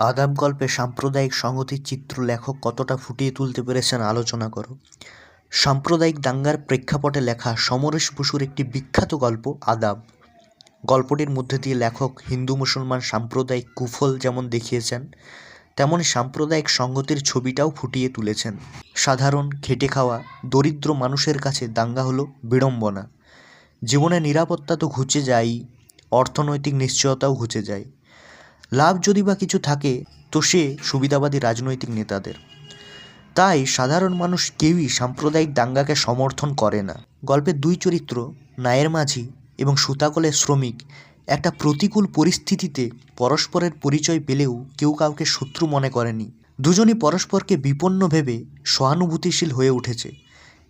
আদাব গল্পে সাম্প্রদায়িক সংহতির চিত্র লেখক কতটা ফুটিয়ে তুলতে পেরেছেন আলোচনা করো। সাম্প্রদায়িক দাঙ্গার প্রেক্ষাপটে লেখা সমরেশ বসুর একটি বিখ্যাত গল্প, আদাব। গল্পটির মধ্যে দিয়ে লেখক হিন্দু মুসলমান সাম্প্রদায়িক কুফল যেমন দেখিয়েছেন, তেমন সাম্প্রদায়িক সংহতির ছবিটাও ফুটিয়ে তুলেছেন। সাধারণ, খেটে খাওয়া, দরিদ্র মানুষের কাছে দাঙ্গা হলো বিড়ম্বনা। জীবনে নিরাপত্তা তো ঘুচে যায়ই, অর্থনৈতিক নিশ্চয়তাও ঘুচে যায়। লাভ যদি বা কিছু থাকে, তো সে সুবিধাবাদী রাজনৈতিক নেতাদের। তাই সাধারণ মানুষ কেউই সাম্প্রদায়িক দাঙ্গাকে সমর্থন করে না। গল্পের দুই চরিত্র, নায়ের মাঝি এবং সুতাকলের শ্রমিক, একটা প্রতিকূল পরিস্থিতিতে পরস্পরের পরিচয় পেলেও কেউ কাউকে শত্রু মনে করেনি। দুজনই পরস্পরকে বিপন্ন ভেবে সহানুভূতিশীল হয়ে উঠেছে।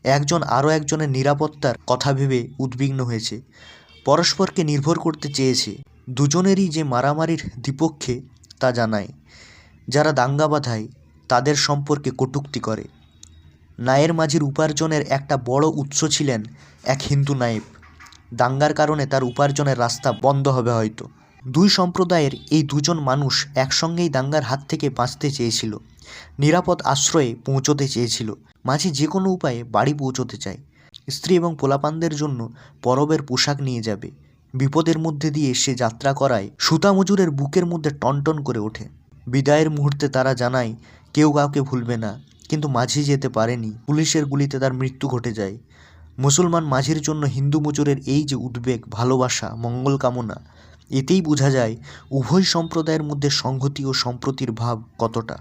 একজন আরও একজনের নিরাপত্তার কথা ভেবে উদ্বিগ্ন হয়েছে। পরস্পরকে নির্ভর করতে চেয়েছে। দুজনেরই যে মারামারির দ্বিপক্ষে তা জানায়। যারা দাঙ্গা বাঁধায়, তাদের সম্পর্কে কটূক্তি করে। নায়ের মাঝির উপার্জনের একটা বড় উৎস ছিলেন এক হিন্দু নায়েব। দাঙ্গার কারণে তার উপার্জনের রাস্তা বন্ধ হবে হয়তো। দুই সম্প্রদায়ের এই দুজন মানুষ একসঙ্গেই দাঙ্গার হাত থেকে বাঁচতে চেয়েছিল। নিরাপদ আশ্রয়ে পৌঁছতে চেয়েছিল। মাঝি যে কোনো উপায়ে বাড়ি পৌঁছতে চায়। স্ত্রী এবং পোলাপানদের জন্য পরবের পোশাক নিয়ে যাবে। বিপদের মধ্যে দিয়ে সে যাত্রা করায় সুতা মজুরের বুকের মধ্যে টনটন করে ওঠে। বিদায়ের মুহূর্তে তারা জানায়, কেউ কাউকে ভুলবে না, কিন্তু মাঝি যেতে পারেনি। পুলিশের গুলিতে তার মৃত্যু ঘটে যায়। মুসলমান মাঝির জন্য হিন্দু মজুরের এই যে উদ্বেগ, ভালোবাসা, মঙ্গল কামনা, এতেই বোঝা যায় উভয় সম্প্রদায়ের মধ্যে সংহতি ও সম্প্রতির ভাব কতটা।